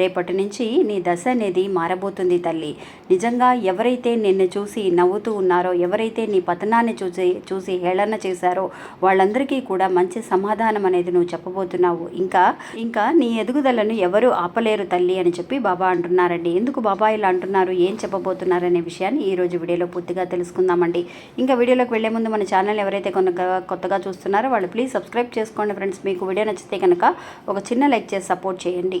రేపటి నుంచి నీ దశ అనేది మారబోతుంది తల్లి. నిజంగా ఎవరైతే నిన్ను చూసి నవ్వుతూ ఉన్నారో ఎవరైతే నీ పతనాన్ని చూసి చూసి హేళన చేశారో వాళ్ళందరికీ కూడా మంచి సమాధానం అనేది నువ్వు చెప్పబోతున్నావు. ఇంకా ఇంకా నీ ఎదుగుదలను ఎవరు ఆపలేరు తల్లి అని చెప్పి బాబా అంటున్నారండి. ఎందుకు బాబా ఇలా అంటున్నారు? ఏం చెప్పబోతున్నారనే విషయాన్ని ఈరోజు వీడియోలో పూర్తిగా తెలుసుకుందామండి. ఇంకా వీడియోలోకి వెళ్ళే ముందు మన ఛానల్ ఎవరైతే కొనక కొత్తగా చూస్తున్నారో వాళ్ళు ప్లీజ్ సబ్స్క్రైబ్ చేసుకోండి ఫ్రెండ్స్. మీకు వీడియో నచ్చితే కనుక ఒక చిన్న లైక్ చేసి సపోర్ట్ చేయండి.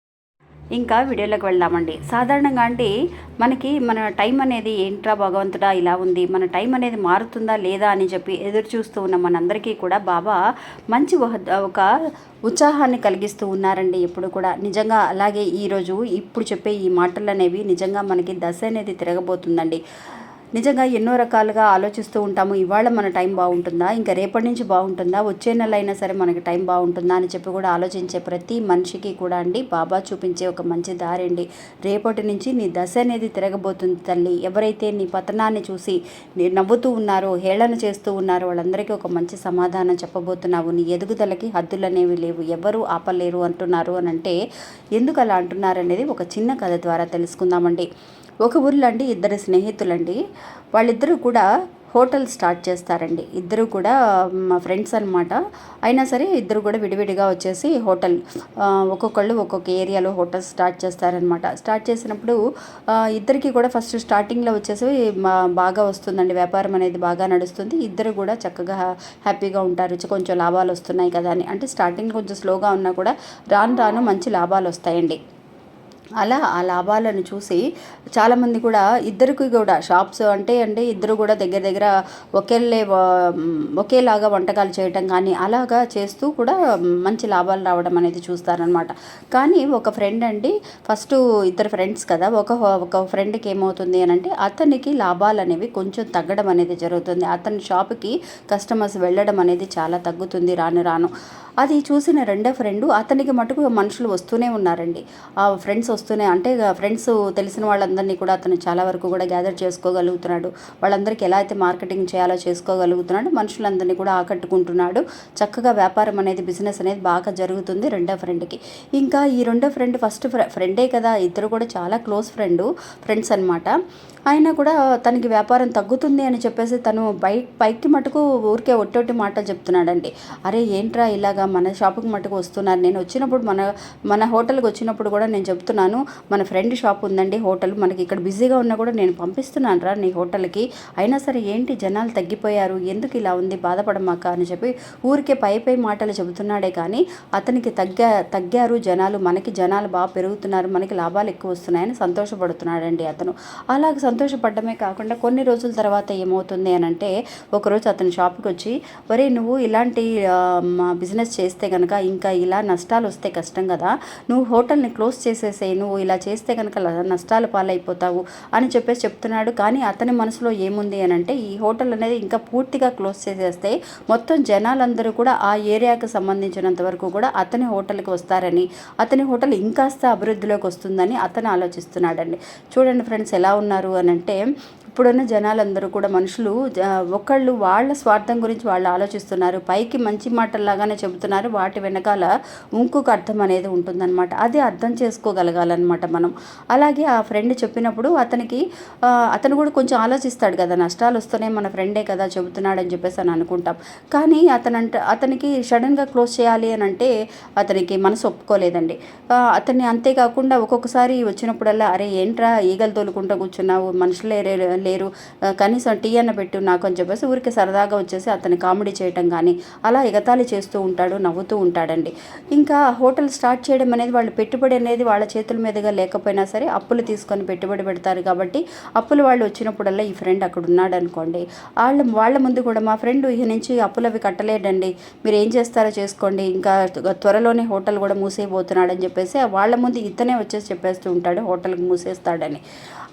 ఇంకా వీడియోలోకి వెళ్దామండి. సాధారణంగా అండి మనకి మన టైం అనేది ఏంట్రా భగవంతుడా ఇలా ఉంది. మన టైం అనేది మారుతుందా లేదా అని చెప్పి ఎదురు చూస్తూ ఉన్న మనందరికీ కూడా బాబా మంచి ఒక- ఒక ఉత్సాహాన్ని కలిగిస్తూ ఉన్నారండి ఎప్పుడు కూడా. నిజంగా అలాగే ఈరోజు ఇప్పుడు చెప్పే ఈ మాటలు అనేవి నిజంగా మనకి దశ అనేది తిరగబోతుందండి. నిజంగా ఎన్నో రకాలుగా ఆలోచిస్తూ ఉంటాము ఇవాళ మన టైం బాగుంటుందా ఇంకా రేపటి నుంచి బాగుంటుందా వచ్చే నెల అయినా సరే మనకి టైం బాగుంటుందా అని చెప్పి కూడా ఆలోచించే ప్రతి మనిషికి కూడా అండి బాబా చూపించే ఒక మంచి దారి అండి. రేపటి నుంచి నీ దశ అనేది తిరగబోతుంది తల్లి. ఎవరైతే నీ పతనాన్ని చూసి నీ నవ్వుతూ ఉన్నారో హేళన చేస్తూ ఉన్నారో వాళ్ళందరికీ ఒక మంచి సమాధానం చెప్పబోతున్నావు. నీ ఎదుగుదలకి హద్దులు అనేవి లేవు. ఎవరు ఆపలేరు అంటున్నారు అని అంటే ఎందుకు అలా అంటున్నారనేది ఒక చిన్న కథ ద్వారా తెలుసుకుందామండి. ఒక ఊర్లో అండి ఇద్దరు స్నేహితులండి. వాళ్ళిద్దరూ కూడా హోటల్ స్టార్ట్ చేస్తారండి. ఇద్దరు కూడా మా ఫ్రెండ్స్ అనమాట అయినా సరే ఇద్దరు కూడా విడివిడిగా వచ్చేసి హోటల్ ఒక్కొక్కళ్ళు ఒక్కొక్క ఏరియాలో హోటల్ స్టార్ట్ చేస్తారనమాట స్టార్ట్ చేసినప్పుడు ఇద్దరికి కూడా ఫస్ట్ స్టార్టింగ్లో వచ్చేసి బాగా వస్తుందండి. వ్యాపారం అనేది బాగా నడుస్తుంది. ఇద్దరు కూడా చక్కగా హ్యాపీగా ఉంటారు. కొంచెం లాభాలు వస్తున్నాయి కదా అని. అంటే స్టార్టింగ్ కొంచెం స్లోగా ఉన్నా కూడా రాను రాను మంచి లాభాలు వస్తాయండి. అలా ఆ లాభాలను చూసి చాలామంది కూడా ఇద్దరికి కూడా షాప్స్ అంటే అంటే ఇద్దరు కూడా దగ్గర దగ్గర ఒకేళ్ళే ఒకేలాగా వంటకాలు చేయటం కానీ అలాగా చేస్తూ కూడా మంచి లాభాలు రావడం అనేది చూస్తారనమాట కానీ ఒక ఫ్రెండ్ అండి ఫస్ట్ ఇద్దరు ఫ్రెండ్స్ కదా ఒక ఒక ఫ్రెండ్కి ఏమవుతుంది అని అంటే అతనికి లాభాలు అనేవి కొంచెం తగ్గడం అనేది జరుగుతుంది. అతని షాప్కి కస్టమర్స్ వెళ్ళడం అనేది చాలా తగ్గుతుంది రాను రాను. అది చూసిన రెండో ఫ్రెండ్ అతనికి మటుకు మనుషులు వస్తూనే ఉన్నారండి. ఆ ఫ్రెండ్స్ వస్తూనే అంటే ఫ్రెండ్స్ తెలిసిన వాళ్ళందరినీ కూడా అతను చాలా వరకు కూడా గ్యాదర్ చేసుకోగలుగుతున్నాడు. వాళ్ళందరికీ ఎలా అయితే మార్కెటింగ్ చేయాలో చేసుకోగలుగుతున్నాడు. మనుషులందరినీ కూడా ఆకట్టుకుంటున్నాడు. చక్కగా వ్యాపారం అనేది బిజినెస్ అనేది బాగా జరుగుతుంది రెండో ఫ్రెండ్కి. ఇంకా ఈ రెండో ఫ్రెండ్ ఫస్ట్ ఫ్రెండే కదా ఇద్దరు కూడా చాలా క్లోజ్ ఫ్రెండ్ ఫ్రెండ్స్ అన్నమాట. అయినా కూడా తనకి వ్యాపారం తగ్గుతుంది అని చెప్పేసి తను బై పైకి మటుకు ఊరికే ఒట్టొట్టి మాటలు చెప్తున్నాడండి. అరే ఏంట్రా ఇలాగా మన షాపుకి మటుకు వస్తున్నారు. నేను వచ్చినప్పుడు మన మన హోటల్కి వచ్చినప్పుడు కూడా నేను చెప్తున్నాను మన ఫ్రెండ్ షాప్ ఉందండి హోటల్ మనకి ఇక్కడ బిజీగా ఉన్నా కూడా నేను పంపిస్తున్నాను రా నీ హోటల్కి. అయినా సరే ఏంటి జనాలు తగ్గిపోయారు? ఎందుకు ఇలా ఉంది? బాధపడమాక అని చెప్పి ఊరికే పై పై మాటలు చెబుతున్నాడే కానీ అతనికి తగ్గా తగ్గారు జనాలు మనకి జనాలు బాగా పెరుగుతున్నారు మనకి లాభాలు ఎక్కువ వస్తున్నాయని సంతోషపడుతున్నాడండి అతను. అలాగ సంతోషపడమే కాకుండా కొన్ని రోజుల తర్వాత ఏమవుతుంది అని అంటే ఒకరోజు అతని షాప్కి వచ్చి ఒరే నువ్వు ఇలాంటి బిజినెస్ బిజినెస్ చేస్తే కనుక ఇంకా ఇలా నష్టాలు వస్తే కష్టం కదా. నువ్వు హోటల్ని క్లోజ్ చేసేసే నువ్వు ఇలా చేస్తే కనుక నష్టాలు పాలైపోతావు అని చెప్పేసి చెప్తున్నాడు. కానీ అతని మనసులో ఏముంది అని అంటే ఈ హోటల్ అనేది ఇంకా పూర్తిగా క్లోజ్ చేసేస్తే మొత్తం జనాలందరూ కూడా ఆ ఏరియాకి సంబంధించినంత వరకు కూడా అతని హోటల్కి వస్తారని అతని హోటల్ ఇంకాస్త అభివృద్ధిలోకి వస్తుందని అతను ఆలోచిస్తున్నాడండి. చూడండి ఫ్రెండ్స్ ఎలా ఉన్నారు అని అంటే ఇప్పుడున్న జనాలందరూ కూడా మనుషులు ఒకళ్ళు వాళ్ళ స్వార్థం గురించి వాళ్ళు ఆలోచిస్తున్నారు. పైకి మంచి మాటల్లాగానే చెబుతున్నారు. వాటి వెనకాల ఇంకొక అర్థం అనేది ఉంటుందన్నమాట. అది అర్థం చేసుకోగలగాలన్నమాట మనం. అలాగే ఆ ఫ్రెండ్ చెప్పినప్పుడు అతనికి అతను కూడా కొంచెం ఆలోచిస్తాడు కదా నష్టాలు వస్తున్నాయి మన ఫ్రెండే కదా చెబుతున్నాడని చెప్పేసి అని అనుకుంటాం. కానీ అతనంట అతనికి సడన్గా క్లోజ్ చేయాలి అని అంటే అతనికి మనసు ఒప్పుకోలేదండి. అతన్ని అంతేకాకుండా ఒక్కొక్కసారి వచ్చినప్పుడల్లా అరే ఏంట్రా ఈగలు తోలుకుంటూ కూర్చున్నావు? మనుషులే వాళ్ళు లేరు కనీసం టీ అన్న పెట్టు నాకు అని చెప్పేసి ఊరికి సరదాగా వచ్చేసి అతని కామెడీ చేయటం కానీ అలా ఎగతాళి చేస్తూ ఉంటాడు నవ్వుతూ ఉంటాడండి. ఇంకా హోటల్ స్టార్ట్ చేయడం అనేది వాళ్ళు పెట్టుబడి అనేది వాళ్ళ చేతుల మీదుగా లేకపోయినా సరే అప్పులు తీసుకొని పెట్టుబడి పెడతారు కాబట్టి అప్పులు వాళ్ళు వచ్చినప్పుడల్లా ఈ ఫ్రెండ్ అక్కడ ఉన్నాడు అనుకోండి. వాళ్ళ వాళ్ళ ముందు కూడా మా ఫ్రెండ్ ఇక నుంచి అప్పులు అవి కట్టలేడండి మీరు ఏం చేస్తారో చేసుకోండి. ఇంకా త్వరలోనే హోటల్ కూడా మూసేయబోతున్నాడు అని చెప్పేసి వాళ్ళ ముందు ఇతనే వచ్చేసి చెప్పేస్తూ ఉంటాడు హోటల్కి మూసేస్తాడని.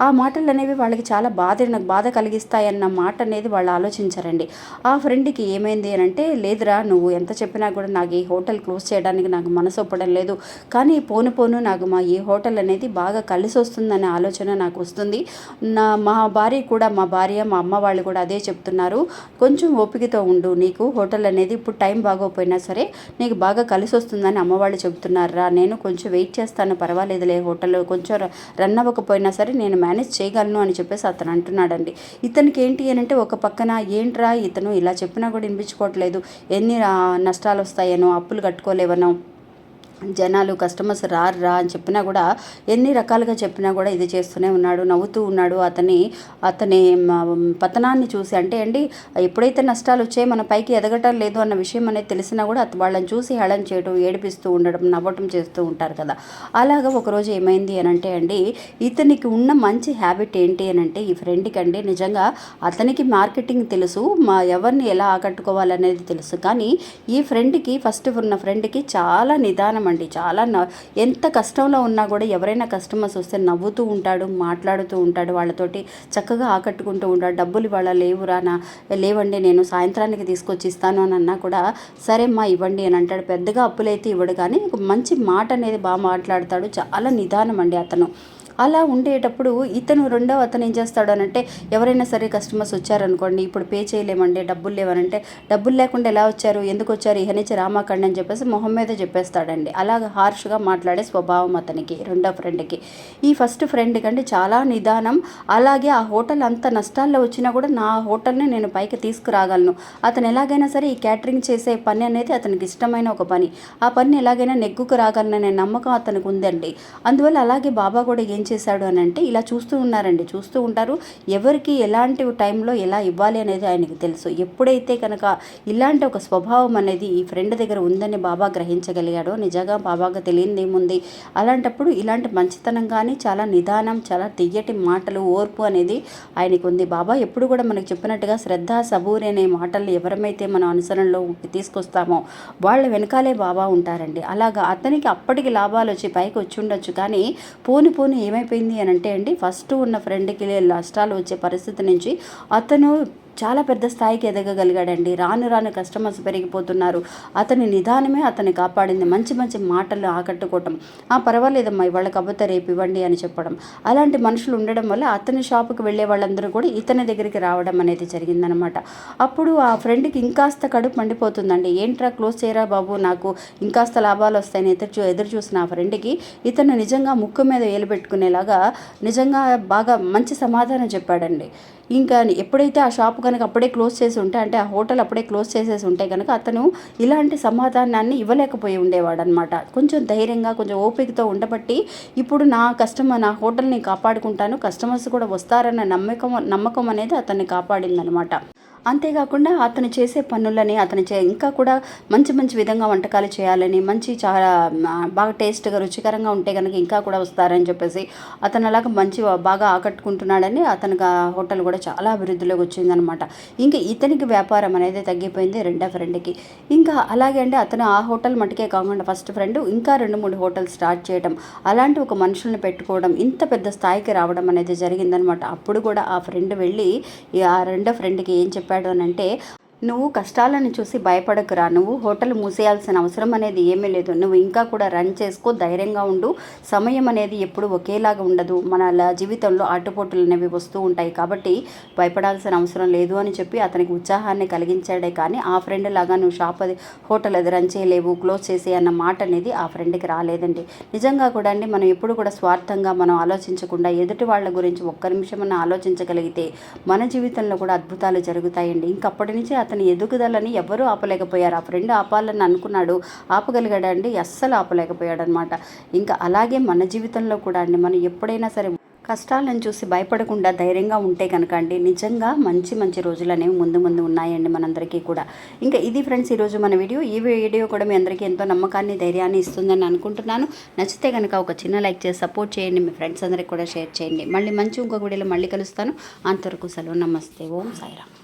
ఆ మాటలు అనేవి వాళ్ళకి చాలా బాధ నాకు బాధ కలిగిస్తాయన్న మాట అనేది వాళ్ళు ఆలోచించారండి. ఆ ఫ్రెండ్కి ఏమైంది అని అంటే లేదురా నువ్వు ఎంత చెప్పినా కూడా నాకు ఈ హోటల్ క్లోజ్ చేయడానికి నాకు మనసు ఒప్పడం లేదు. కానీ పోను పోను నాకు మా ఈ హోటల్ అనేది బాగా కలిసి వస్తుందనే ఆలోచన నాకు వస్తుంది. నా మా భార్య కూడా మా భార్య మా అమ్మ వాళ్ళు కూడా అదే చెప్తున్నారు. కొంచెం ఓపికతో ఉండు నీకు హోటల్ అనేది ఇప్పుడు టైం బాగోపోయినా సరే నీకు బాగా కలిసి వస్తుందని అమ్మవాళ్ళు చెప్తున్నారా? నేను కొంచెం వెయిట్ చేస్తాను పర్వాలేదులే హోటల్ కొంచెం ర- రన్ అవ్వకపోయినా సరే నేను మేనేజ్ చేయగలను అని చెప్పేసి అతను అంటున్నాడండి. ఇతనికి ఏంటి అని అంటే ఒక పక్కన ఏంట్రా ఇతను ఇలా చెప్పినా కూడా వినిపించుకోవట్లేదు. ఎన్ని నష్టాలు వస్తాయనో అప్పులు కట్టుకోలేవనో జనాలు కస్టమర్స్ రారా అని చెప్పినా కూడా ఎన్ని రకాలుగా చెప్పినా కూడా ఇది చేస్తూనే ఉన్నాడు నవ్వుతూ ఉన్నాడు. అతని అతని పతనాన్ని చూసి అంటే అండి ఎప్పుడైతే నష్టాలు వచ్చాయో మన పైకి ఎదగటం లేదు అన్న విషయం అనేది తెలిసినా కూడా వాళ్ళని చూసి హేళన చేయడం ఏడిపిస్తూ ఉండడం నవ్వటం చేస్తూ ఉంటారు కదా. అలాగా ఒకరోజు ఏమైంది అని అంటే అండి ఇతనికి ఉన్న మంచి హ్యాబిట్ ఏంటి అని అంటే ఈ ఫ్రెండ్కి అండి నిజంగా అతనికి మార్కెటింగ్ తెలుసు మా ఎవరిని ఎలా ఆకట్టుకోవాలనేది తెలుసు. కానీ ఈ ఫ్రెండ్కి ఫస్ట్ ఉన్న ఫ్రెండ్కి చాలా నిదానం అండి చాలా న- ఎంత కష్టంలో ఉన్నా కూడా ఎవరైనా కస్టమర్స్ వస్తే నవ్వుతూ ఉంటాడు మాట్లాడుతూ ఉంటాడు వాళ్ళతోటి చక్కగా ఆకట్టుకుంటూ ఉంటాడు. డబ్బులు ఇవాళ లేవురా నా లేవండి నేను సాయంత్రానికి తీసుకొచ్చి ఇస్తాను అని అన్నా కూడా సరే అమ్మా ఇవ్వండి అని అంటాడు. పెద్దగా అప్పులైతే ఇవ్వడు కానీ ఒక మంచి మాట అనేది బాగా మాట్లాడతాడు. చాలా నిదానం అండి అతను. అలా ఉండేటప్పుడు ఇతను రెండవ అతను ఏం చేస్తాడు అని అంటే ఎవరైనా సరే కస్టమర్స్ వచ్చారనుకోండి ఇప్పుడు పే చేయలేమండి డబ్బులు లేవనంటే డబ్బులు లేకుండా ఎలా వచ్చారు ఎందుకు వచ్చారు ఇహనిచ్చి రామాకండి అని చెప్పేసి మొహం మీద చెప్పేస్తాడండి. అలాగ హార్ష్గా మాట్లాడే స్వభావం అతనికి రెండో ఫ్రెండ్కి. ఈ ఫస్ట్ ఫ్రెండ్ కంటే చాలా నిదానం అలాగే ఆ హోటల్ అంత నష్టాల్లో వచ్చినా కూడా నా హోటల్ని నేను పైకి తీసుకురాగలను. అతను ఎలాగైనా సరే ఈ క్యాటరింగ్ చేసే పని అనేది అతనికి ఇష్టమైన ఒక పని. ఆ పని ఎలాగైనా నెగ్గుకు రాగలననే నమ్మకం అతనికి ఉందండి. అందువల్ల అలాగే బాబా కూడా ఏం చేశాడు అని అంటే ఇలా చూస్తూ ఉన్నారండి. చూస్తూ ఉంటారు. ఎవరికి ఎలాంటి టైంలో ఎలా ఇవ్వాలి అనేది ఆయనకి తెలుసు. ఎప్పుడైతే కనుక ఇలాంటి ఒక స్వభావం అనేది ఈ ఫ్రెండ్ దగ్గర ఉందని బాబా గ్రహించగలిగాడో నిజంగా బాబాగా తెలియంది ఏముంది? అలాంటప్పుడు ఇలాంటి మంచితనం కానీ చాలా నిదానం చాలా తియ్యటి మాటలు ఓర్పు అనేది ఆయనకు ఉంది. బాబా ఎప్పుడు కూడా మనకు చెప్పినట్టుగా శ్రద్ధ సబూరి అనే మాటలు ఎవరమైతే మనం అనుసరణలో తీసుకొస్తామో వాళ్ళ వెనకాలే బాబా ఉంటారండి. అలాగా అతనికి అప్పటికి లాభాలు వచ్చి పైకి వచ్చి ఉండొచ్చు. కానీ పోని పోని ఏమైపోయింది అని అంటే అండి ఫస్ట్ ఉన్న ఫ్రెండ్కి నష్టాలు వచ్చే పరిస్థితి నుంచి అతను చాలా పెద్ద స్థాయికి ఎదగగలిగాడండి. రాను రాను కస్టమర్స్ పెరిగిపోతున్నారు. అతని నిదానమే అతన్ని కాపాడింది. మంచి మంచి మాటలు ఆకట్టుకోవటం. ఆ పర్వాలేదమ్మా ఇవాళ కాకపోతే రేపు ఇవ్వండి అని చెప్పడం. అలాంటి మనుషులు ఉండడం వల్ల అతని షాపుకి వెళ్ళే వాళ్ళందరూ కూడా ఇతని దగ్గరికి రావడం అనేది జరిగిందనమాట. అప్పుడు ఆ ఫ్రెండ్కి ఇంకాస్త కడుపు మండిపోతుందండి. ఏంట్రా క్లోజ్ చేయరా బాబు నాకు ఇంకాస్త లాభాలు వస్తాయని ఎదురు చూ ఎదురు చూసిన ఆ ఫ్రెండ్కి ఇతను నిజంగా ముక్కు మీద ఏలుపెట్టుకునేలాగా నిజంగా బాగా మంచి సమాధానం చెప్పాడండి. ఇంకా ఎప్పుడైతే ఆ షాప్ కనుక అప్పుడే క్లోజ్ చేసి ఉంటే అంటే ఆ హోటల్ అప్పుడే క్లోజ్ చేసేసి ఉంటే కనుక అతను ఇలాంటి సమాధానాన్ని ఇవ్వలేకపోయి ఉండేవాడు అనమాట కొంచెం ధైర్యంగా కొంచెం ఓపికతో ఉండబట్టి ఇప్పుడు నా కస్టమర్ నా హోటల్ని కాపాడుకుంటాను కస్టమర్స్ కూడా వస్తారన్న నమ్మకం నమ్మకం అనేది అతన్ని కాపాడిందనమాట అంతేకాకుండా అతను చేసే పనులని అతను చే ఇంకా కూడా మంచి మంచి విధంగా వంటకాలు చేయాలని మంచి చాలా బాగా టేస్ట్గా రుచికరంగా ఉంటే కనుక ఇంకా కూడా వస్తారని చెప్పేసి అతను అలాగ మంచి బాగా ఆకట్టుకుంటున్నాడని అతనికి ఆ హోటల్ కూడా చాలా అభివృద్ధిలోకి వచ్చిందనమాట. ఇంకా ఇతనికి వ్యాపారం అనేది తగ్గిపోయింది రెండో ఫ్రెండ్కి. ఇంకా అలాగే అంటే అతను ఆ హోటల్ మటుకే కాకుండా ఫస్ట్ ఫ్రెండ్ ఇంకా రెండు మూడు హోటల్ స్టార్ట్ చేయడం అలాంటి ఒక మనుషుల్ని పెట్టుకోవడం ఇంత పెద్ద స్థాయికి రావడం అనేది జరిగిందనమాట. అప్పుడు కూడా ఆ ఫ్రెండ్ వెళ్ళి ఆ రెండో ఫ్రెండ్కి ఏం చెప్పాడు అని అంటే నువ్వు కష్టాలను చూసి భయపడకురా. నువ్వు హోటల్ మూసేయాల్సిన అవసరం అనేది ఏమీ లేదు. నువ్వు ఇంకా కూడా రన్ చేసుకో ధైర్యంగా ఉండు. సమయం అనేది ఎప్పుడు ఒకేలాగా ఉండదు. మన జీవితంలో ఆటుపోటులు అనేవి వస్తూ ఉంటాయి. కాబట్టి భయపడాల్సిన అవసరం లేదు అని చెప్పి అతనికి ఉత్సాహాన్ని కలిగించాడే కానీ ఆ ఫ్రెండ్ లాగా నువ్వు షాప్ అది హోటల్ అది రన్ చేయలేవు క్లోజ్ చేసే అన్న మాట అనేది ఆ ఫ్రెండ్కి రాలేదండి. నిజంగా కూడా అండి మనం ఎప్పుడు కూడా స్వార్థంగా మనం ఆలోచించకుండా ఎదుటి వాళ్ళ గురించి ఒక్క నిమిషం ఆలోచించగలిగితే మన జీవితంలో కూడా అద్భుతాలు జరుగుతాయండి. ఇంకప్పటి నుంచి అతని ఎదుగుదలని ఎవరూ ఆపలేకపోయారు. ఆ ఫ్రెండ్ ఆపాలని అనుకున్నాడు. ఆపగలిగాడండి. అస్సలు ఆపలేకపోయాడు అనమాట ఇంకా అలాగే మన జీవితంలో కూడా అండి. మనం ఎప్పుడైనా సరే కష్టాలను చూసి భయపడకుండా ధైర్యంగా ఉంటే కనుక అండి నిజంగా మంచి మంచి రోజులు అనేవి ముందు ముందు ఉన్నాయండి మనందరికీ కూడా. ఇంకా ఇది ఫ్రెండ్స్ ఈరోజు మన వీడియో. ఈ వీడియో కూడా మీ అందరికీ ఎంతో నమ్మకాన్ని ధైర్యాన్ని ఇస్తుందని అనుకుంటున్నాను. నచ్చితే కనుక ఒక చిన్న లైక్ చేసి సపోర్ట్ చేయండి. మీ ఫ్రెండ్స్ అందరికి కూడా షేర్ చేయండి. మళ్ళీ మంచి ఇంకొక వీడియోలో మళ్ళీ కలుస్తాను. అంతవరకు సెలవు. నమస్తే. ఓం సాయిరామ్.